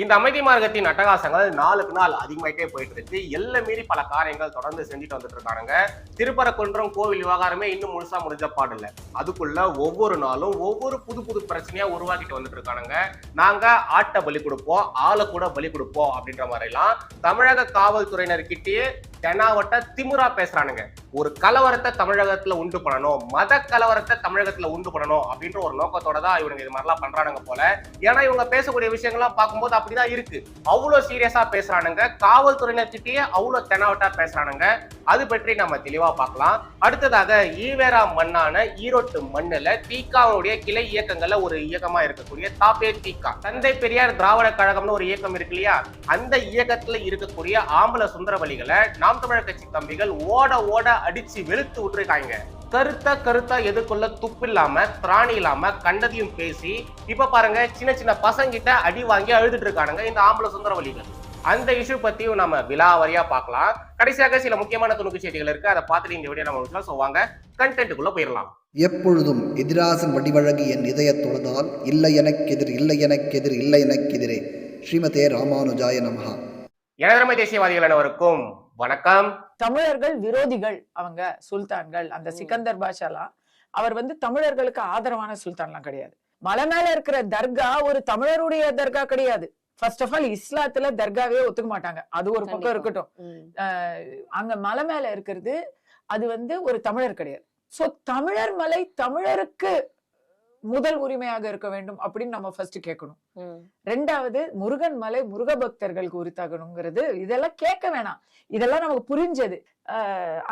இந்த அமைதி மார்க்கத்தின் அட்டகாசங்கள் நாளுக்கு நாள் அதிகமாயிட்டே போயிட்டு இருக்கு. எல்லை மீறி பல காரியங்கள் தொடர்ந்து செஞ்சுட்டு வந்துட்டு இருக்காங்க திருப்பரக்குன்றம் கோவில் விவகாரமே இன்னும் முழுசா முடிஞ்ச பாடல அதுக்குள்ள ஒவ்வொரு நாளும் ஒவ்வொரு புது புது பிரச்சனையா உருவாக்கிட்டு வந்துட்டு இருக்கானுங்க. நாங்க ஆட்டை பலி கொடுப்போம் ஆளை கூட பலி கொடுப்போம் அப்படின்ற மாதிரிலாம் தமிழக காவல்துறையினர் கிட்டேயே தெனாவட்ட திமுறா பேசுறானுங்க. ஒரு கலவரத்தை தமிழகத்துல உண்டு பண்ணணும் மத கலவரத்தை தமிழகத்துல உண்டு பண்ணணும் அப்படின்ற ஒரு நோக்கத்தோட தான் இவனுங்க இது மாதிரிலாம் பண்றானுங்க போல. ஏன்னா இவங்க பேசக்கூடிய விஷயங்கள்லாம் பார்க்கும்போது அப்படிதான் இருக்கு. அவ்வளவு சீரியஸா பேசுறானுங்க. காவல்துறையினர் கிட்டேயே அவ்வளவு தெனாவட்டா பேசுறானுங்க. அது பற்றி நம்ம தெளிவா பார்க்கலாம். அடுத்ததாக ஈவேரா மண்ணான ஈரோட்டு மண்ணுல தீக்காவுடைய கிளை இயக்கங்கள்ல ஒரு இயக்கமா இருக்கக்கூடிய தாப்பே தீக்கா. தந்தை பெரியார் திராவிட கழகம்னு ஒரு இயக்கம் இருக்கு இல்லையா? அந்த இயக்கத்துல இருக்கக்கூடிய ஆம்பள சுந்தரவலிகளை நாம் தமிழர் கட்சி தம்பிகள் ஓட ஓட அடிச்சு வெளுத்து விட்டுருக்காங்க. கருத்த கருத்தா எதிர்கொள்ள துப்பு இல்லாம திராணி இல்லாம கண்டதையும் பேசி இப்ப பாருங்க சின்ன சின்ன பசங்கிட்ட அடி வாங்கி அழுதுட்டு இருக்கானுங்க இந்த ஆம்பளை சுந்தரவலிகள் அந்த இஷ்யூ பத்தியும் நம்ம விலாவரியா பார்க்கலாம். கடைசியாக சில முக்கியமான துணுக்கு செய்திகள் இருக்கு. அதை பார்த்துட்டு இந்த வீடியோ நம்ம முடிக்கலாம் ஸோ வாங்க கண்டென்ட்டுக்குள்ள போயிடலாம். எப்பொழுதும் எதிராசன் வடிவழகு என் இதயத் தொழுதால் இல்லை எனக்கெதிர் இல்லை எனக்கெதிர் இல்லை எனக்கெதிரே ஸ்ரீமதே ராமானுஜாய நமஹா. எனதரமை தேசியவாதிகள் அனைவருக்கும் வணக்கம். தமிழர்கள் விரோதிகள் அவங்க சுல்தான்கள் அந்த சிக்கந்தர் பாஷாலாம் அவர் வந்து தமிழர்களுக்கு ஆதரவான சுல்தான்லாம் கிடையாது. மலை மேல இருக்கிற தர்கா ஒரு தமிழருடைய தர்கா கிடையாது. ஃபர்ஸ்ட் ஆஃப் ஆல் இஸ்லாத்துல தர்காவே ஒத்துக்க மாட்டாங்க. அது ஒரு பக்கம். இருக்கட்டும். அங்க மலை மேல இருக்கிறது அது வந்து ஒரு தமிழர் கிடையாது. சோ தமிழர் மலை தமிழருக்கு முதல் உரிமையாக இருக்க வேண்டும் அப்படின்னு நம்ம ஃபர்ஸ்ட் கேட்கணும். ரெண்டாவது முருகன் மலை முருக பக்தர்களுக்கு உரித்தாகணுங்கிறது இதெல்லாம் கேட்க வேணாம். இதெல்லாம் நமக்கு புரிஞ்சது.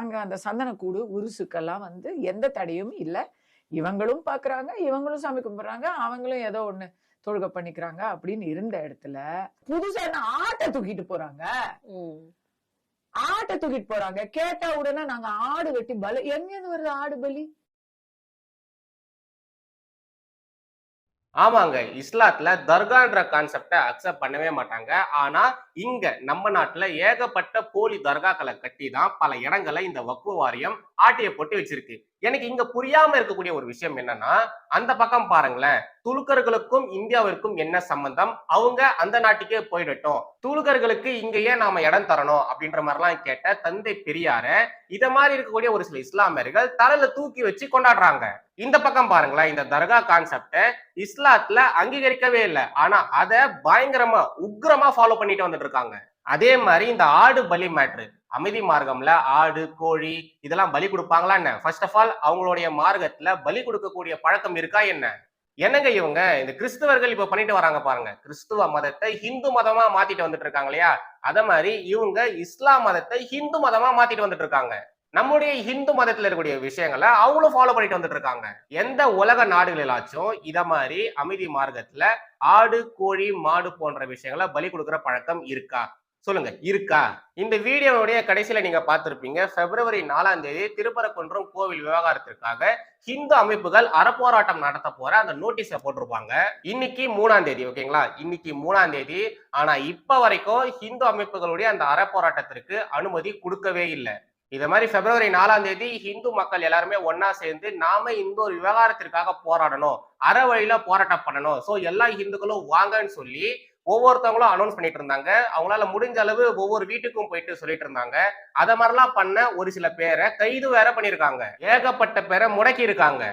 அங்க அந்த சந்தனக்கூடு உருசுக்கெல்லாம் வந்து எந்த தடையும் இல்லை. இவங்களும் பாக்குறாங்க இவங்களும் சாமி கும்பிடுறாங்க அவங்களும் ஏதோ ஒண்ணு தொழுகை பண்ணிக்கிறாங்க அப்படின்னு இருந்த இடத்துல புதுசா என்ன ஆட்டை தூக்கிட்டு போறாங்க. ஆட்டை தூக்கிட்டு போறாங்க. கேட்டா உடனே நாங்க ஆடு வெட்டி பலி. எங்க இருந்து வருது ஆடு பலி? ஆமாங்க இஸ்லாத்துல தர்கான்ற கான்செப்டை அக்செப்ட் பண்ணவே மாட்டாங்க. ஆனா இங்க நம்ம நாட்டுல ஏகப்பட்ட போலி தர்காக்களை கட்டி தான் பல இடங்களை இந்த வக்குவ வாரியம் ஆட்டிய போட்டு வச்சிருக்கு. எனக்கு இங்க புரியாம இருக்கக்கூடிய ஒரு விஷயம் என்னன்னா அந்த பக்கம் பாருங்களேன். துலுக்கர்களுக்கும் இந்தியாவிற்கும் என்ன சம்பந்தம்? அவங்க அந்த நாட்டுக்கே போயிடட்டும். துலுக்கர்களுக்கு இங்கேயே ஏன் நாம இடம் தரணும்? அப்படின்ற மாதிரிலாம் கேட்ட தந்தை பெரியார இத மாதிரி இருக்கக்கூடிய ஒரு சில இஸ்லாமியர்கள் தலையில தூக்கி வச்சு கொண்டாடுறாங்க. இந்த பக்கம் பாருங்களேன் இந்த தர்கா கான்செப்ட இஸ்லாத்துல அங்கீகரிக்கவே இல்லை. ஆனா அதை பயங்கரமா உக்ரமா ஃபாலோ பண்ணிட்டு வந்துட்டு இருக்காங்க. அதே மாதிரி இந்த ஆடு பலி மேட்ரு அமைதி மார்க்கம்ல ஆடு கோழி இதெல்லாம் பலி கொடுப்பாங்களா என்ன? ஃபர்ஸ்ட் ஆஃப் ஆல் அவங்களுடைய மார்க்கத்துல பலி கொடுக்கக்கூடிய பழக்கம் இருக்கா என்ன? என்னங்க இவங்க? இந்த கிறிஸ்துவர்கள் இப்ப பண்ணிட்டு வராங்க பாருங்க. கிறிஸ்துவ மதத்தை ஹிந்து மதமா மாத்திட்டு வந்துட்டு இருக்காங்க இல்லையா? அத மாதிரி இவங்க இஸ்லாம் மதத்தை ஹிந்து மதமா மாத்திட்டு வந்துட்டு இருக்காங்க. நம்முடைய ஹிந்து மதத்துல இருக்கக்கூடிய விஷயங்களை அவங்களும் ஃபாலோ பண்ணிட்டு வந்துட்டு இருக்காங்க. எந்த உலக நாடுகளிலாச்சும் இத மாதிரி அமைதி மார்க்கத்துல ஆடு கோழி மாடு போன்ற விஷயங்களை பலி கொடுக்கிற பழக்கம் இருக்கா? சொல்லுங்க. இருக்கா? இந்த வீடியோவுடைய கடைசியில நீங்க பார்த்திருப்பீங்க. பிப்ரவரி நாலாம் தேதி திருப்பரக்குன்றம் கோவில் விவகாரத்திற்காக ஹிந்து அமைப்புகள் அறப்போராட்டம் நடத்த போற அந்த நோட்டீஸை போட்டிருப்பாங்க. இன்னைக்கு மூணாம் தேதி ஓகேங்களா? இன்னைக்கு மூணாம் தேதி. ஆனா இப்ப வரைக்கும் ஹிந்து அமைப்புகளுடைய அந்த அறப்போராட்டத்திற்கு அனுமதி கொடுக்கவே இல்லை. இது மாதிரி பிப்ரவரி நாலாம் தேதி ஹிந்து மக்கள் எல்லாருமே ஒன்னா சேர்ந்து நாம இந்த ஒரு விவகாரத்திற்காக போராடணும். அற வழியில போராட்டம் பண்ணணும். சோ எல்லா ஹிந்துக்களும் வாங்கன்னு சொல்லி ஒவ்வொருத்தவங்களும் அனௌன்ஸ் பண்ணிட்டு இருந்தாங்க. அவங்களால முடிஞ்ச அளவு ஒவ்வொரு வீட்டுக்கும் போயிட்டு சொல்லிட்டு இருந்தாங்க. அத மாதிரிலாம் பண்ண ஒரு சில பேரை கைது வேற பண்ணிருக்காங்க ஏகப்பட்ட பேரை முடக்கி இருக்காங்க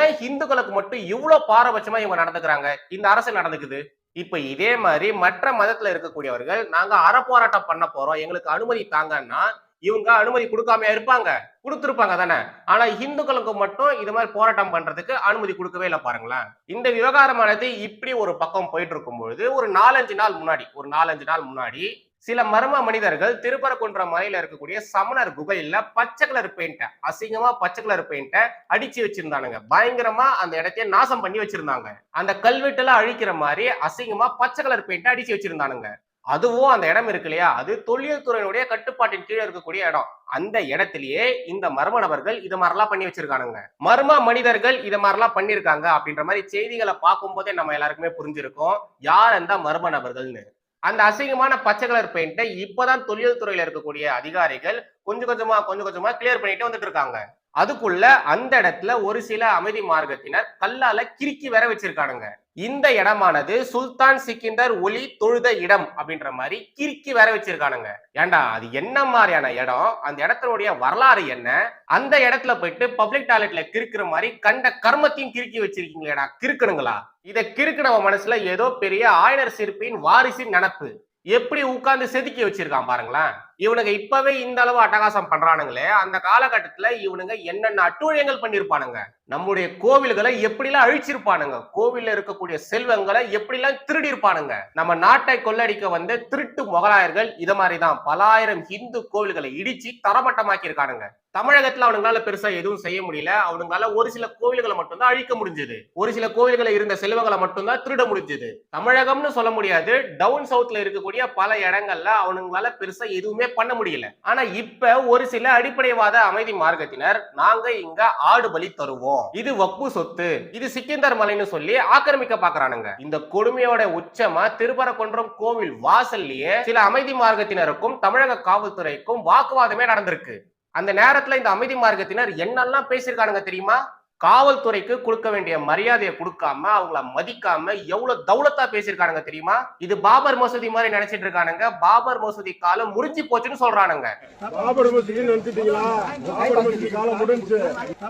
ஏன் ஹிந்துக்களுக்கு மட்டும் இவ்வளவு பாரபட்சமா இவங்க நடந்துக்கிறாங்க? இந்த அரசு நடந்துக்குது. இப்ப இதே மாதிரி மற்ற மதத்துல இருக்கக்கூடியவர்கள் நாங்க அறப்போராட்டம் பண்ண போறோம். எங்களுக்கு அனுமதி தாங்கன்னா இவங்க அனுமதி கொடுக்காம இருப்பாங்க. கொடுத்துருப்பாங்க தானே. ஆனா இந்துக்களுக்கு மட்டும் இது மாதிரி போராட்டம் பண்றதுக்கு அனுமதி கொடுக்கவே இல்லை பாருங்களேன். இந்த விவகாரமானது இப்படி ஒரு பக்கம் போயிட்டு இருக்கும் பொழுது ஒரு நாலஞ்சு நாள் முன்னாடி ஒரு நாலஞ்சு நாள் முன்னாடி சில மர்ம மனிதர்கள் திருப்பரங்குன்ற மலையில இருக்கக்கூடிய சமணர் குகையில பச்சை கலர் பெயிண்ட அசிங்கமா பச்சை கலர் பெயிண்ட அடிச்சு வச்சிருந்தானுங்க. பயங்கரமா அந்த இடத்தையே நாசம் பண்ணி வச்சிருந்தாங்க. அந்த கல்வெட்டுல அழிக்கிற மாதிரி அசிங்கமா பச்சை கலர் பெயிண்ட அடிச்சு வச்சிருந்தானுங்க. அதுவும் அந்த இடம் இருக்கு இல்லையா? அது தொழில்துறையினுடைய கட்டுப்பாட்டின் கீழே இருக்கக்கூடிய இடம். அந்த இடத்திலேயே இந்த மர்ம நபர்கள் இது மாதிரிலாம் பண்ணி வச்சிருக்கானுங்க. மர்ம மனிதர்கள் இது மாதிரிலாம் பண்ணிருக்காங்க அப்படின்ற மாதிரி செய்திகளை பார்க்கும் போதே நம்ம எல்லாருக்குமே புரிஞ்சிருக்கோம். யார் அந்த மர்ம நபர்கள்னு அந்த அசிங்கமான பச்சை கலர் பெயிண்டை இப்பதான் தொழில்துறையில இருக்கக்கூடிய அதிகாரிகள் கொஞ்சம் கொஞ்சமா கொஞ்சம் கொஞ்சமா கிளியர் பண்ணிட்டு வந்துட்டு இருக்காங்க. அதுக்குள்ள அந்த இடத்துல ஒரு சில அமைதி மார்க்கத்தினர் கல்லால கிறுக்கி வேற வச்சிருக்கானுங்க. இந்த இடமானது சுல்தான் சிக்கிந்தர் ஒலி தொழுத இடம் அப்படின்ற மாதிரி கிறுக்கி வேற வச்சிருக்கானுங்க. ஏன்டா அது என்ன மாதிரியான இடம்? அந்த இடத்தினுடைய வரலாறு என்ன? அந்த இடத்துல போயிட்டு பப்ளிக் டாய்லெட்ல கிறுக்குற மாதிரி கண்ட கர்மத்தையும் கிறுக்கி வச்சிருக்கீங்களேடா கிறுக்கணுங்களா? இதை கிறுக்கினவ மனசுல ஏதோ பெரிய ஆயனர் சிற்பியின் வாரிசின் நினப்பு. எப்படி உட்கார்ந்து செதுக்கி வச்சிருக்கான் பாருங்களேன். இவனுங்க இப்பவே இந்த அளவு அட்டகாசம் பண்றானுங்களே அந்த காலகட்டத்துல இவனுங்க என்னென்ன அட்டுழியங்கள் பண்ணிருப்பானுங்க? நம்முடைய கோவில்களை எப்படிலாம் அழிச்சிருப்பானுங்க? கோவில்ல இருக்கக்கூடிய செல்வங்களை எப்படிலாம் திருடி இருப்பானுங்க நம்ம நாட்டை கொள்ளடிக்க வந்த திருட்டு முகலாயர்கள் இத மாதிரிதான் பலாயிரம் இந்து கோவில்களை இடிச்சு தரமட்டமாக்கி இருக்கானுங்க தமிழகத்துல அவனுங்களால பெருசா எதுவும் செய்ய முடியல. அவனுங்களால ஒரு சில கோவில்களை மட்டும்தான் அழிக்க முடிஞ்சது. ஒரு சில கோவில்களை இருந்த செல்வங்களை மட்டும்தான் திருட முடிஞ்சது. தமிழகம்னு சொல்ல முடியாது. டவுன் சவுத்ல இருக்கக்கூடிய பல இடங்கள்ல அவனுங்களால பெருசா எதுவுமே பண்ண முடியல. ஆனா இப்ப ஒரு சில அடிப்படைவாத அமைதி மார்க்கத்தினர் நாங்க இங்க ஆடு பலி தருவோம். இது வப்பு சொத்து. இது சிக்கிந்தர் மலைன்னு சொல்லி ஆக்கிரமிக்க பாக்குறானுங்க. இந்த கொடுமையோட உச்சமா திருப்பரக்குன்றம் கோவில் வாசல்லயே சில அமைதி மார்க்கத்தினருக்கும் தமிழக காவல்துறைக்கும் வாக்குவாதமே நடந்திருக்கு. அந்த நேரத்துல இந்த அமைதி மார்க்கத்தினர் என்னெல்லாம் பேசியிருக்கானுங்க தெரியுமா? காவல்துறைக்கு கொடுக்க வேண்டிய மரியாதையை கொடுக்காம அவங்கள மதிக்காம எவ்வளவு தௌலத்தா பேசியிருக்கானுங்க தெரியுமா? இது பாபர் மசூதி மாதிரி நினைச்சிட்டு இருக்கானுங்க. பாபர் மசூதி காலம் முடிஞ்சு போச்சுன்னு சொல்றானுங்க. பாபர் மசூதி நினைச்சிட்டீங்களா பாபர் மசூதி காலம் முடிஞ்சு.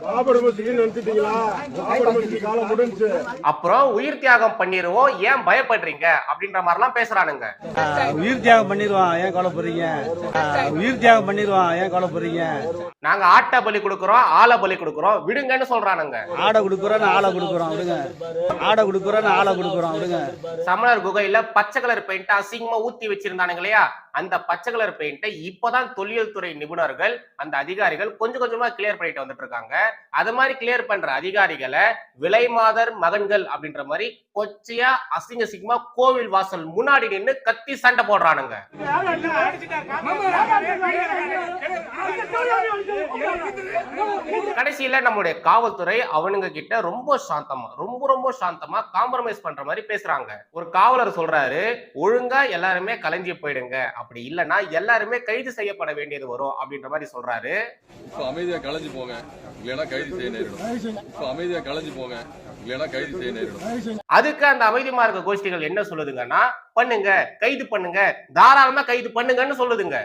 பாபர் மசூதி நினைச்சிட்டீங்களா பாபர் மசூதி காலம் முடிஞ்சு. அப்புறம் உயிர் தியாகம் பண்ணிருவோம். ஏன் பயப்படுறீங்க? அப்படின்ற மாதிரிலாம் பேசுறானுங்க. உயிர் தியாகம் பண்ணிடுவான் ஏன் கவலைப்படுறீங்க? உயிர் தியாகம் பண்ணிடுவான் ஏன் கவலைப்படுறீங்க? நாங்க ஆட்ட பலி கொடுக்கறோம் ஆள பலி கொடுக்கறோம். விடுங்கன்னு சொல்றானுங்க ஆடை கொடுக்குறோன்னு ஆளை கொடுக்குறோம் விடுங்க. ஆடை கொடுக்குறோன்னு ஆளை கொடுக்குறோம் விடுங்க. சமணர் குகையில பச்சை கலர் பெயிண்ட் அசிங்கமா ஊத்தி வச்சிருந்தானுங்க இல்லையா? அந்த பச்சை கலர் பெயிண்டை இப்பதான் தொல்லியல் துறை நிபுணர்கள் அந்த அதிகாரிகள் கொஞ்சம் கொஞ்சமா கிளியர் பண்ணிட்டு வந்துட்டு இருக்காங்க. அது மாதிரி கிளியர் பண்ற அதிகாரிகளை விலைமாதர் மகன்கள் அப்படின்ற மாதிரி கொச்சையா அசிங்க அசிங்கமா கோவில் வாசல் முன்னாடி நின்னு கத்தி சண்டை போடுறானுங்க. கடைசியில நம்முடைய காவல்துறை அவனுங்க கிட்ட ரொம்ப சாந்தமா ரொம்ப ரொம்ப சாந்தமா காம்ப்ரமைஸ் பண்ற மாதிரி பேசுறாங்க. ஒரு காவலர் சொல்றாரு ஒழுங்கா எல்லாருமே கலைஞ்சி போயிடுங்க. அப்படி இல்லைன்னா எல்லாருமே கைது செய்யப்பட வேண்டியது வரும். அப்படின்ற மாதிரி சொல்றாரு. அமைதியா கலைஞ்சு போங்க. இல்லைன்னா கைது செய்ய நேரிடும். இப்ப அமைதியா கலைஞ்சு போங்க. இல்லைன்னா கைது செய்ய நேரிடும். அதுக்கு அந்த அமைதி மார்க்க கோஷ்டிகள் என்ன சொல்லுதுங்கன்னா பண்ணுங்க கைது பண்ணுங்க தாராளமா கைது பண்ணுங்கன்னு சொல்லுதுங்க.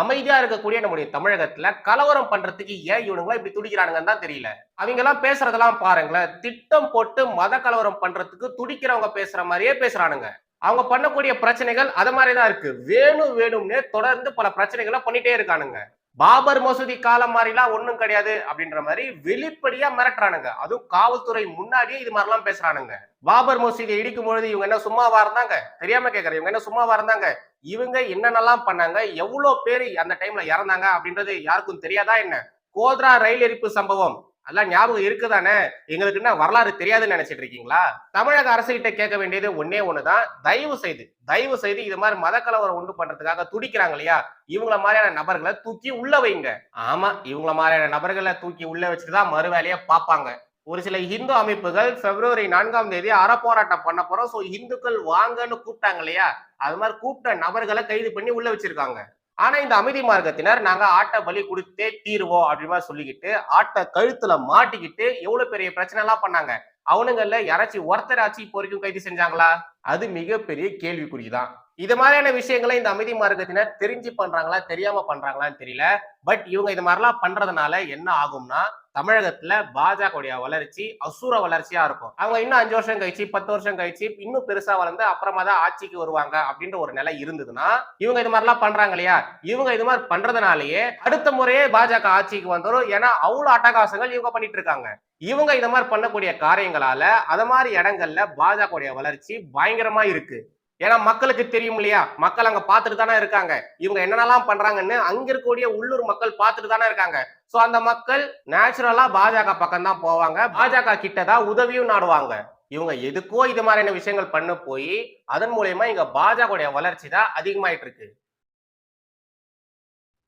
அமைதியா இருக்கக்கூடிய நம்முடைய தமிழகத்துல கலவரம் பண்றதுக்கு ஏன் இவனுங்களா இப்படி துடிக்கிறானுங்கன்னு தான் தெரியல. அவங்க எல்லாம் பேசுறதெல்லாம் பாருங்களேன். திட்டம் போட்டு மத கலவரம் பண்றதுக்கு துடிக்கிறவங்க பேசுற மாதிரியே பேசுறானுங்க. அவங்க பண்ணக்கூடிய பிரச்சனைகள் அத மாதிரி தான் இருக்கு. வேணும் வேணும்னு தொடர்ந்து பல பிரச்சனைகளை பண்ணிட்டே இருக்கானுங்க. பாபர் மசூதி காலம் மாதிரிலாம் ஒண்ணும் கிடையாது அப்படின்ற மாதிரி வெளிப்படையா மிரட்டுறானுங்க. அதுவும் காவல்துறை முன்னாடியே இது மாதிரிலாம் பேசுறானுங்க. பாபர் மசூதியை இடிக்கும் பொழுது இவங்க என்ன சும்மாவா இருந்தாங்க? தெரியாம கேக்குறேன். இவங்க என்ன சும்மாவா இருந்தாங்க? இவங்க என்னென்னலாம் பண்ணாங்க? எவ்வளவு பேர் அந்த டைம்ல இறந்தாங்க அப்படின்றது யாருக்கும் தெரியாதா என்ன? கோத்ரா ரயில் எரிப்பு சம்பவம். அதெல்லாம் ஞாபகம் இருக்குதானே? எங்களுக்கு என்ன வரலாறு தெரியாதுன்னு நினைச்சிட்டு இருக்கீங்களா? தமிழக அரசுகிட்ட கேட்க வேண்டியது ஒன்னே ஒண்ணுதான். தயவு செய்து தயவு செய்து இது மாதிரி மத கலவரம் உண்டு பண்றதுக்காக துடிக்கிறாங்க இல்லையா? இவங்கள மாதிரியான நபர்களை தூக்கி உள்ள வைங்க. ஆமா இவங்கள மாதிரியான நபர்களை தூக்கி உள்ள வச்சுட்டு தான் மறு வேலையை பார்ப்பாங்க. ஒரு சில இந்து அமைப்புகள் பிப்ரவரி நான்காம் தேதி அறப்போராட்டம் பண்ண போறோம். சோ இந்துக்கள் வாங்கன்னு கூப்பிட்டாங்க இல்லையா? அது மாதிரி கூப்பிட்ட நபர்களை கைது பண்ணி உள்ள வச்சிருக்காங்க. ஆனா இந்த அமைதி மார்க்கத்தினர் நாங்க ஆட்டை பலி கொடுத்தே தீருவோம் அப்படின்னு சொல்லிக்கிட்டு ஆட்டை கழுத்துல மாட்டிக்கிட்டு எவ்வளவு பெரிய பிரச்சனை எல்லாம் பண்ணாங்க. அவனுங்கள்ல யாராச்சும் ஒருத்தராச்சும் இப்போ வரைக்கும் கைது செஞ்சாங்களா? அது மிகப்பெரிய கேள்விக்குறிதான். இது மாதிரியான விஷயங்களை இந்த அமைதி மார்க்கத்தினர் தெரிஞ்சு பண்றாங்களா தெரியாம பண்றாங்களான்னு தெரியல. பட் இவங்க இது மாதிரிலாம் பண்றதுனால என்ன ஆகும்னா தமிழகத்துல பாஜகவுடைய வளர்ச்சி அசுர வளர்ச்சியா இருக்கும். அவங்க இன்னும் அஞ்சு வருஷம் கழிச்சு பத்து வருஷம் கழிச்சு இன்னும் பெருசா வளர்ந்து அப்புறமா தான் ஆட்சிக்கு வருவாங்க அப்படின்ற ஒரு நிலை இருந்ததுன்னா இவங்க இது மாதிரிலாம் பண்றாங்க இல்லையா? இவங்க இது மாதிரி பண்றதுனாலயே அடுத்த முறையே பாஜக ஆட்சிக்கு வந்துடும் ஏன்னா அவ்வளவு அட்டகாசங்கள் இவங்க பண்ணிட்டு இருக்காங்க. இவங்க இந்த மாதிரி பண்ணக்கூடிய காரியங்களால அத மாதிரி இடங்கள்ல பாஜகவுடைய வளர்ச்சி பயங்கரமா இருக்கு. ஏன்னா மக்களுக்கு தெரியும் இல்லையா? மக்கள் அங்க பாத்துட்டு தானே இருக்காங்க. இவங்க என்னென்னலாம் பண்றாங்கன்னு அங்க இருக்கக்கூடிய உள்ளூர் மக்கள் பாத்துட்டு தானே இருக்காங்க. சோ அந்த மக்கள் நேச்சுரலா பாஜக பக்கம் தான் போவாங்க. பாஜக கிட்ட தான் உதவியும் நாடுவாங்க. இவங்க எதுக்கோ இது மாதிரியான விஷயங்கள் பண்ண போய் அதன் மூலயமா இங்க பாஜகவுடைய வளர்ச்சி தான் அதிகமாயிட்டு இருக்கு.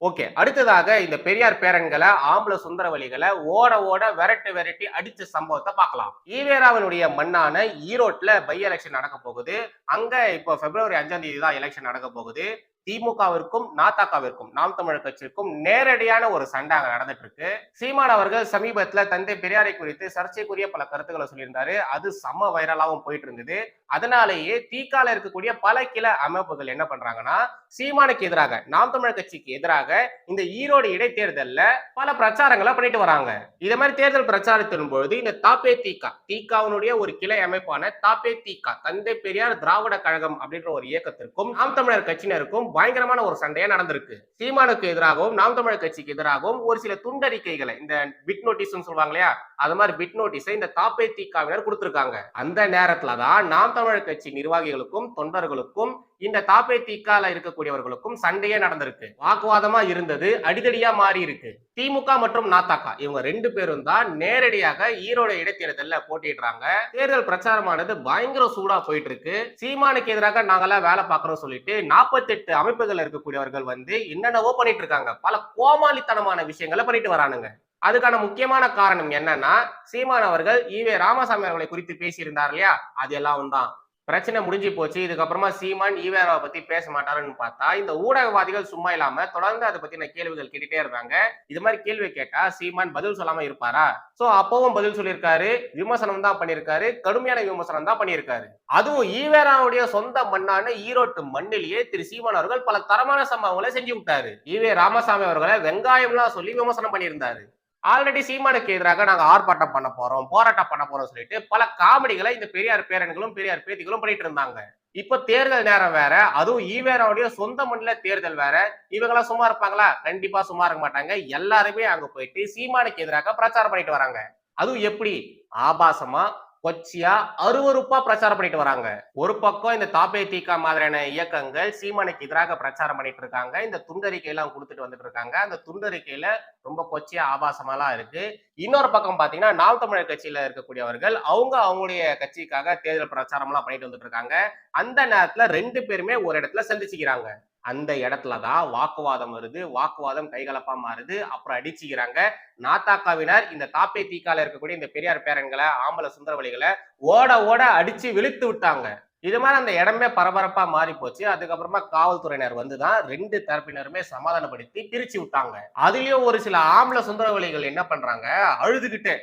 ஓகே அடுத்ததாக இந்த பெரியார் பேரன்களை ஆம்பள சுந்தர வழிகளை ஓட ஓட விரட்டு விரட்டி அடிச்ச சம்பவத்தை பார்க்கலாம். ஈவேராவினுடைய மண்ணான ஈரோட்ல பை எலெக்ஷன் நடக்க போகுது. அங்க இப்போ பிப்ரவரி அஞ்சாம் தேதி தான் எலெக்ஷன் நடக்க போகுது. திமுகவிற்கும் நாத்தாக்காவிற்கும் நாம் தமிழர் கட்சிக்கும் நேரடியான ஒரு சண்டை அங்க நடந்துட்டு இருக்கு சீமான் அவர்கள் சமீபத்துல தந்தை பெரியாரை குறித்து சர்ச்சைக்குரிய பல கருத்துக்களை சொல்லியிருந்தாரு. அது சம வைரலாவும் போயிட்டு இருந்தது அதனாலேயே தீக்கால இருக்கக்கூடிய பல கிளை அமைப்புகள் என்ன பண்றாங்கன்னா சீமானுக்கு எதிராக நாம் தமிழர் கட்சிக்கு எதிராக இந்த ஈரோடு இடைத்தேர்தல்ல பல பிரச்சாரங்களை பண்ணிட்டு வராங்க. இதே மாதிரி தேர்தல் பிரச்சாரத்தின் பொழுது இந்த தாப்பே தீகா தீகாவினுடைய ஒரு கிளை அமைப்பான தாப்பே தீகா தந்தை பெரியார் திராவிட கழகம் அப்படின்ற ஒரு இயக்கத்திற்கும் நாம் தமிழர் கட்சியினருக்கும் பயங்கரமான ஒரு சண்டையா நடந்திருக்கு. சீமானுக்கு எதிராகவும் நாம் தமிழர் கட்சிக்கு எதிராகவும் ஒரு சில துண்டறிக்கைகளை இந்த பிட் நோட்டீஸ் சொல்லுவாங்க இல்லையா? அது மாதிரி பிட் நோட்டீஸை இந்த தாப்பே தீகாவினர் கொடுத்திருக்காங்க. அந்த நேரத்துல தான் நாம் தமிழர் கட்சி நிர்வாகிகளுக்கும் தொண்டர்களுக்கும் இந்த தாப்பே தீக்கால இருக்கக்கூடியவர்களுக்கும் சண்டையே நடந்திருக்கு. வாக்குவாதமா இருந்தது அடிதடியா மாறி இருக்கு திமுக மற்றும் நாத்தாக்கா இவங்க ரெண்டு பேரும் தான் நேரடியாக ஈரோடு இடைத்தேர்தல்ல போட்டிடுறாங்க தேர்தல் பிரச்சாரமானது பயங்கர சூடா போயிட்டு இருக்கு சீமானுக்கு எதிராக நாங்கெல்லாம் வேலை பார்க்கறோம் சொல்லிட்டு நாற்பத்தெட்டு அமைப்புகள் இருக்கக்கூடியவர்கள் வந்து என்னென்னவோ பண்ணிட்டு இருக்காங்க. பல கோமாளித்தனமான விஷயங்களை பண்ணிட்டு வரானுங்க. அதுக்கான முக்கியமான காரணம் என்னன்னா சீமான் அவர்கள் ஈவே ராமசாமி அவர்களை குறித்து பேசியிருந்தார் இல்லையா? அது எல்லாம் தான் பிரச்சனை முடிஞ்சு போச்சு. இதுக்கப்புறமா சீமான் ஈவேராவை பத்தி பேச மாட்டாருன்னு பார்த்தா இந்த ஊடகவாதிகள் சும்மா இல்லாம தொடர்ந்து அதை பத்தின கேள்விகள் கேட்டுட்டே இருந்தாங்க இது மாதிரி கேள்வி கேட்டா சீமான் பதில் சொல்லாம இருப்பாரா? சோ அப்பவும் பதில் சொல்லியிருக்காரு. விமர்சனம் தான் பண்ணியிருக்காரு. கடுமையான விமர்சனம் தான் பண்ணியிருக்காரு. அதுவும் ஈவேராவுடைய சொந்த மண்ணான ஈரோட்டு மண்ணிலேயே திரு சீமான் அவர்கள் பல தரமான சம்பவங்களை செஞ்சு விட்டாரு. ஈவே ராமசாமி அவர்களை வெங்காயம்லாம் சொல்லி விமர்சனம் பண்ணியிருந்தாரு. ஆல்ரெடி சீமானுக்கு எதிராக நாங்கள் ஆர்ப்பாட்டம் பண்ண போறோம் போராட்டம் பண்ண போறோம் சொல்லிட்டு பல காமெடிகளை இந்த பெரியார் பேரன்களும் பெரியார் பேத்திகளும் பண்ணிட்டு இருந்தாங்க. இப்ப தேர்தல் நேரம் வேற அதுவும் ஈவேராவுடைய சொந்த மண்ணில தேர்தல் வேற. இவங்களாம் சும்மா இருப்பாங்களா? கண்டிப்பா சும்மா இருக்க மாட்டாங்க. எல்லாருமே அங்க போயிட்டு சீமானுக்கு எதிராக பிரச்சாரம் பண்ணிட்டு வராங்க. அதுவும் எப்படி? ஆபாசமா? கொச்சியா அருவருப்பா பிரச்சாரம் பண்ணிட்டு வராங்க. ஒரு பக்கம் இந்த தாப்பே தீக்கா மாதிரியான இயக்கங்கள் சீமானுக்கு எதிராக பிரச்சாரம் பண்ணிட்டு இருக்காங்க. இந்த துண்டறிக்கை எல்லாம் கொடுத்துட்டு வந்துட்டு இருக்காங்க. அந்த துண்டறிக்கையில ரொம்ப கொச்சியா ஆபாசமாலாம் இருக்கு. இன்னொரு பக்கம் பாத்தீங்கன்னா நாம் தமிழர் கட்சியில இருக்கக்கூடியவர்கள் அவங்க அவங்களுடைய கட்சிக்காக தேர்தல் பிரச்சாரம் எல்லாம் பண்ணிட்டு வந்துட்டு இருக்காங்க அந்த நேரத்துல ரெண்டு பேருமே ஒரு இடத்துல சந்திச்சுக்கிறாங்க. அந்த இடத்துல தான் வாக்குவாதம் வருது. வாக்குவாதம் கைகலப்பா மாறுது. அப்புறம் அடிச்சுக்கிறாங்க. நாத்தாக்காவினர் இந்த தாப்பே தீக்கால இருக்கக்கூடிய இந்த பெரியார் பேரன்களை ஆம்பள சுந்தரவழிகளை ஓட ஓட அடிச்சு விழுத்து விட்டாங்க. இது மாதிரி அந்த இடமே பரபரப்பா மாறி போச்சு. அதுக்கப்புறமா காவல்துறையினர் வந்து தான் ரெண்டு தரப்பினருமே சமாதானப்படுத்தி பிரிச்சு விட்டாங்க. அதுலயும் ஒரு சில ஆம்பளை சுந்தரவழிகள் என்ன பண்றாங்க? அழுதுகிட்டு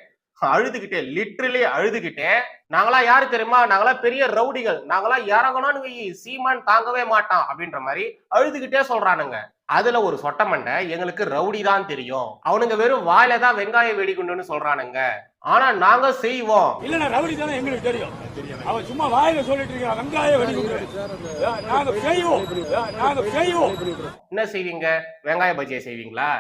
அழுதுகிட்டே லிட்ரலி அழுதுகிட்டே நாங்களாம் யாரு தெரியுமா? நாங்களாம் பெரிய ரவுடிகள். நாங்களாம் இறங்கணும்னு சீமான் தாங்கவே மாட்டான் அப்படின்ற மாதிரி அழுதுகிட்டே சொல்றானுங்க. அதுல ஒரு சொட்ட மண்டை எங்களுக்கு ரவுடி தான் தெரியும். அவனுங்க வெறும் வாயில தான் வெங்காய வெடிகுண்டுன்னு சொல்றானுங்க. ஆனா நாங்க செய்வோம். இல்ல ரவுடி தானே எங்களுக்கு தெரியும். அவன் சும்மா வாயில சொல்லிட்டு இருக்கான் வெங்காய வெடிகுண்டு நாங்க செய்வோம். நாங்க செய்வோம். என்ன செய்வீங்க? வெங்காய பஜ்ஜியை செய்வீங்களா?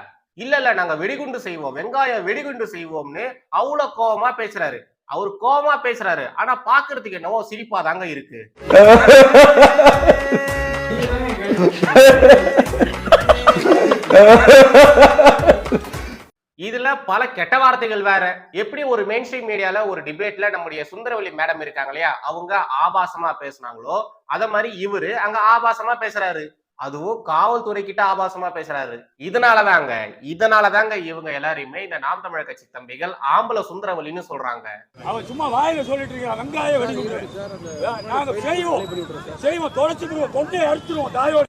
இல்ல இல்ல நாங்க வெடிகுண்டு செய்வோம். வெங்காயம் வெடிகுண்டு செய்வோம்னு அவ்வளவு கோவமா பேசுறாரு. அவர் கோவமா பேசுறாரு. ஆனா பாக்குறதுக்கு என்னவோ சிரிப்பா தாங்க இருக்கு. இதுல பல கெட்ட வார்த்தைகள் வேற. எப்படி ஒரு மெயின் ஸ்ட்ரீம் மீடியால ஒரு டிபேட்ல நம்முடைய சுந்தரவல்லி மேடம் இருக்காங்க இல்லையா? அவங்க ஆபாசமா பேசுனாங்களோ அத மாதிரி இவரு அங்க ஆபாசமா பேசுறாரு. அதுவும் காவல்துறை கிட்ட ஆபாசமா பேசுறாரு. இதனாலதாங்க இதனாலதாங்க இவங்க எல்லாரையுமே இந்த நாம் தமிழர் கட்சி தம்பிகள் ஆம்பளை சுந்தரவல்லின்னு சொல்றாங்க. அவன் சும்மா வாயில சொல்லிட்டு இருக்கான் வெங்காய நாங்க செய்வோம். செய்வோம் தொலைச்சு கொண்டே அடிச்சிருவோம் தாயோட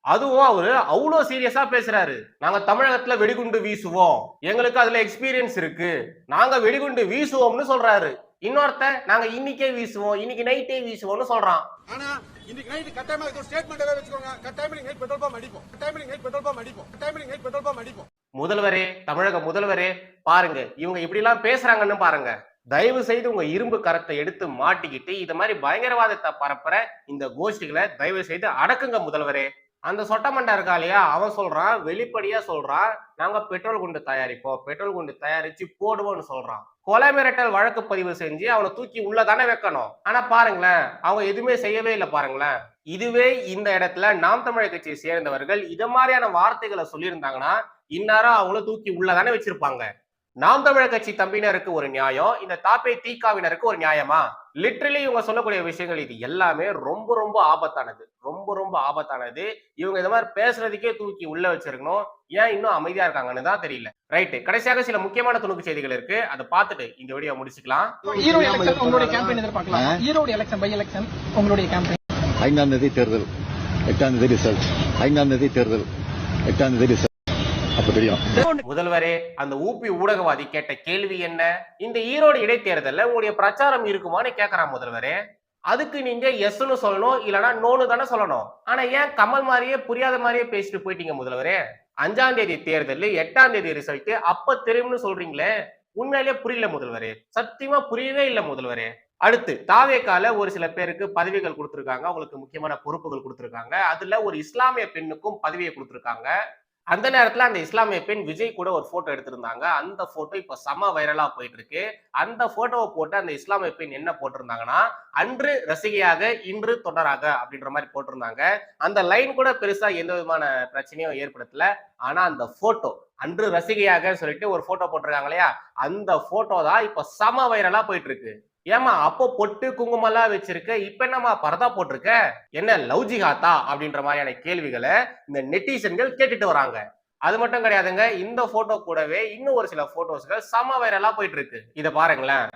அதுவும் அவரு அவ்வளவு சீரியஸா பேசுறாரு. நாங்க தமிழகத்துல வெடிகுண்டு வீசுவோம். எங்களுக்கு அதுல எக்ஸ்பீரியன்ஸ் இருக்கு. நாங்க வெடிகுண்டு வீசுவோம்னு சொல்றாரு. இன்னொருத்த நாங்க இன்னைக்கே வீசுவோம் இன்னைக்கு நைட்டே வீசுவோம்னு சொல்றான். ஆனா இன்னைக்கு நைட் கட்டாயமா இது ஸ்டேட்மெண்ட் வச்சுக்கோங்க. கட்டாயமா நைட் பெட்ரோல் பம்ப் அடிப்போம். கட்டாயமா நைட் பெட்ரோல் பம்ப் அடிப்போம். கட்டாயமா நைட் பெட்ரோல் பம்ப் அடிப்போம். முதல்வரே தமிழக முதல்வரே பாருங்க. இவங்க இப்படி எல்லாம் பேசுறாங்கன்னு பாருங்க. தயவு செய்து உங்க இரும்பு கரத்தை எடுத்து மாட்டிக்கிட்டு இது மாதிரி பயங்கரவாதத்தை பரப்புற இந்த கோஷ்டிகளை தயவு செய்து அடக்குங்க முதல்வரே. அந்த சொட்டமண்டா இருக்கா இல்லையா? அவன் சொல்றான் வெளிப்படையா சொல்றான் நாங்க பெட்ரோல் குண்டு தயாரிப்போம் பெட்ரோல் குண்டு தயாரிச்சு போடுவோம்னு சொல்றான். கொலை மிரட்டல் வழக்கு பதிவு செஞ்சு அவனை தூக்கி உள்ள தானே வைக்கணும். ஆனா பாருங்களேன் அவங்க எதுவுமே செய்யவே இல்லை பாருங்களேன். இதுவே இந்த இடத்துல நாம் தமிழர் கட்சியை சேர்ந்தவர்கள் இது மாதிரியான வார்த்தைகளை சொல்லியிருந்தாங்கன்னா இந்நேரம் அவங்கள தூக்கி உள்ள தானே வச்சிருப்பாங்க. நாம் தமிழர் கட்சி தம்பியினருக்கு ஒரு நியாயம் இந்த தாப்பே தீக்காவினருக்கு ஒரு நியாயமா? லிட்ரலி இவங்க சொல்லக்கூடிய விஷயங்கள் இது எல்லாமே ரொம்ப ரொம்ப ஆபத்தானது. ரொம்ப ரொம்ப ஆபத்தானது. இவங்க இந்த மாதிரி பேசுறதுக்கே தூக்கி உள்ள வச்சிருக்கணும். ஏன் இன்னும் அமைதியா இருக்காங்கன்னு தான் தெரியல. ரைட்டு கடைசியாக சில முக்கியமான துணுக்கு செய்திகள் இருக்கு. அதை பார்த்துட்டு இந்த வீடியோ முடிச்சுக்கலாம். ஈரோடு எலெக்ஷன் பை எலெக்ஷன் உங்களுடைய கேம்பெயின் ஐந்தாம் தேதி தேர்தல். எட்டாம் தேதி ரிசல்ட் ஐந்தாம் தேதி தேர்தல். எட்டாம் தேதி அப்ப தெரியும். முதல்வரே அந்த ஊபி ஊடகவாதி கேட்ட கேள்வி என்ன? இந்த ஈரோடு இடைத்தேர்தல்ல உங்களுடைய பிரச்சாரம் இருக்குமான்னு கேக்குறான் முதல்வரே. அதுக்கு நீங்க எஸ்னு சொல்லணும் இல்லனா நோனு தானே சொல்லணும். ஆனா ஏன் கமல் மாதிரியே புரியாத மாதிரியே பேசிட்டு போயிட்டீங்க முதல்வரே? அஞ்சாம் தேதி தேர்தல் எட்டாம் தேதி ரிசல்ட் அப்ப தெரியும்னு சொல்றீங்களே. உண்மையிலேயே புரியல முதல்வரே. சத்தியமா புரியவே இல்லை முதல்வரே. அடுத்து தாவேக்கால ஒரு சில பேருக்கு பதவிகள் கொடுத்துருக்காங்க. அவங்களுக்கு முக்கியமான பொறுப்புகள் கொடுத்துருக்காங்க. அதுல ஒரு இஸ்லாமிய பெண்ணுக்கும் பதவியை கொடுத்துருக்காங்க. அந்த நேரத்துல அந்த இஸ்லாமிய பெண் விஜய் கூட ஒரு போட்டோ எடுத்திருந்தாங்க. அந்த போட்டோ இப்ப செம வைரலா போயிட்டு இருக்கு அந்த போட்டோவை போட்டு அந்த இஸ்லாமிய பெண் என்ன போட்டிருந்தாங்கன்னா அன்று ரசிகையாக இன்று தொடராக அப்படின்ற மாதிரி போட்டிருந்தாங்க. அந்த லைன் கூட பெருசா எந்த விதமான பிரச்சனையும் ஏற்படுத்தல. ஆனா அந்த போட்டோ அன்று ரசிகையாக சொல்லிட்டு ஒரு போட்டோ போட்டிருக்காங்க இல்லையா? அந்த போட்டோ தான் இப்ப செம வைரலா போயிட்டு இருக்கு ஏமா அப்போ பொட்டு குங்குமம்லாம் வச்சிருக்க இப்ப என்னம்மா பரதா போட்டிருக்க? என்ன லவ் ஜிகாத்தா அப்படின்ற மாதிரியான கேள்விகளை இந்த நெட்டிசன்கள் கேட்டுட்டு வராங்க. அது மட்டும் கிடையாதுங்க இந்த போட்டோ கூடவே இன்னும் ஒரு சில போட்டோஸ்கள் சம வைரலா போயிட்டு இருக்கு இதை பாருங்களேன்.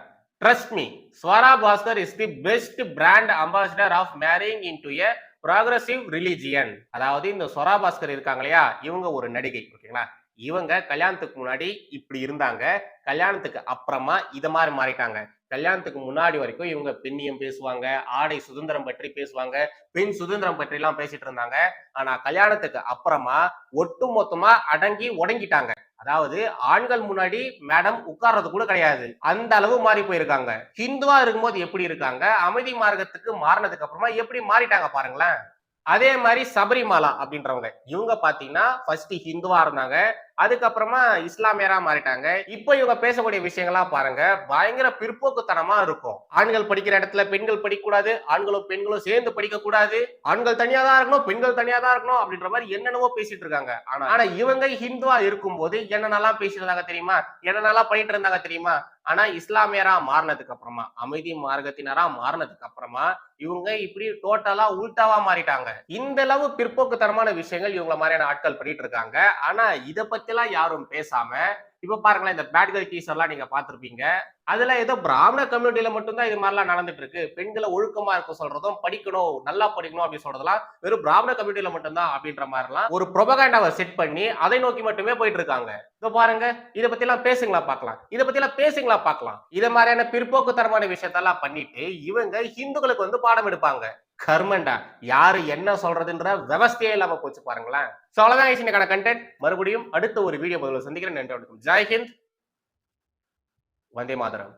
Trust me Swara Bhaskar is the best brand ambassador of marrying in to a progressive religion அதாவது இந்த ஸ்வரா பாஸ்கர் இருக்காங்க இல்லையா? இவங்க ஒரு நடிகை ஓகேங்களா? இவங்க கல்யாணத்துக்கு முன்னாடி இப்படி இருந்தாங்க. கல்யாணத்துக்கு அப்புறமா இதை மாதிரி மாறிட்டாங்க. கல்யாணத்துக்கு முன்னாடி வரைக்கும் இவங்க பெண்ணியம் பேசுவாங்க ஆடை சுதந்திரம் பற்றி பேசுவாங்க பெண் சுதந்திரம் பற்றி எல்லாம் பேசிட்டு இருந்தாங்க. ஆனா கல்யாணத்துக்கு அப்புறமா ஒட்டு மொத்தமா அடங்கி உடங்கிட்டாங்க. அதாவது ஆண்கள் முன்னாடி மேடம் உட்கார்றது கூட கிடையாது. அந்த அளவு மாறி போயிருக்காங்க. ஹிந்துவா இருக்கும்போது எப்படி இருக்காங்க? அமைதி மார்க்கத்துக்கு மாறினதுக்கு அப்புறமா எப்படி மாறிட்டாங்க பாருங்களேன். அதே மாதிரி சபரிமாலா அப்படின்றவங்க. இவங்க பாத்தீங்கன்னா ஃபர்ஸ்ட் ஹிந்துவா இருந்தாங்க. அதுக்கப்புறமா இஸ்லாமியரா மாறிட்டாங்க. இப்போ இவங்க பேசக்கூடிய விஷயங்கள்லாம் பாருங்க பயங்கர பிற்போக்குத்தனமா இருக்கும். ஆண்கள் படிக்கிற இடத்துல பெண்கள் படிக்கக்கூடாது ஆண்களும் பெண்களும் சேர்ந்து படிக்க கூடாது ஆண்கள் தனியா தான் இருக்கணும் பெண்கள் தனியா தான் இருக்கணும் அப்படின்ற மாதிரி என்னென்னவோ பேசிட்டு இருக்காங்க. ஆனா ஆனா இவங்க ஹிந்துவா இருக்கும்போது என்னென்னலாம் பேசியிருந்தாங்க தெரியுமா? என்னென்னலாம் பண்ணிட்டு இருந்தாங்க தெரியுமா? ஆனா இஸ்லாமியரா மாறினதுக்கு அப்புறமா அமைதி மார்க்கத்தினரா மாறினதுக்கு அப்புறமா இவங்க இப்படி டோட்டலா உள்டாவா மாறிட்டாங்க. இந்த அளவு பிற்போக்குத்தனமான விஷயங்கள் இவங்கள மாதிரியான ஆட்கள் பண்ணிட்டு இருக்காங்க. ஆனா இதை பத்தி எல்லாம் யாரும் பேசாம இப்ப பாருங்களேன் இந்த பேட் கேர்ள் டீசர் எல்லாம் நீங்க பாத்திருப்பீங்க அதுல ஏதோ பிராமண கம்யூனிட்டியில மட்டும்தான் இது மாதிரிலாம் நடந்துட்டு இருக்கு பெண்களை ஒழுக்கமா இருக்க சொல்றதும் படிக்கணும் நல்லா படிக்கணும் அப்படின்னு சொல்றதெல்லாம் வெறும் பிராமண கம்யூனிட்டியில மட்டும்தான் அப்படின்ற மாதிரிலாம் ஒரு ப்ரொபகாண்டாவை செட் பண்ணி அதை நோக்கி மட்டுமே போயிட்டு இருக்காங்க இதோ பாருங்க இத பத்தி எல்லாம் பேசுங்களா பார்க்கலாம். இதை பத்தி எல்லாம் பேசுங்களா பார்க்கலாம். இத மாதிரியான பிற்போக்குத்தனமான விஷயத்தெல்லாம் பண்ணிட்டு இவங்க ஹிந்துக்களுக்கு வந்து பாடம் எடுப்பாங்க. கர்மண்டா? யாரு என்ன சொல்றதுன்ற விவஸ்தையே இல்லாம போச்சு பாருங்களேன். சோ அவ்வளவுதான் இன்னைக்கான கண்டென்ட் மறுபடியும் அடுத்த ஒரு வீடியோ பதில் சந்திக்கிறேன். நன்றி வணக்கம். ஜெய்ஹிந்த் வந்தே மாதரம்.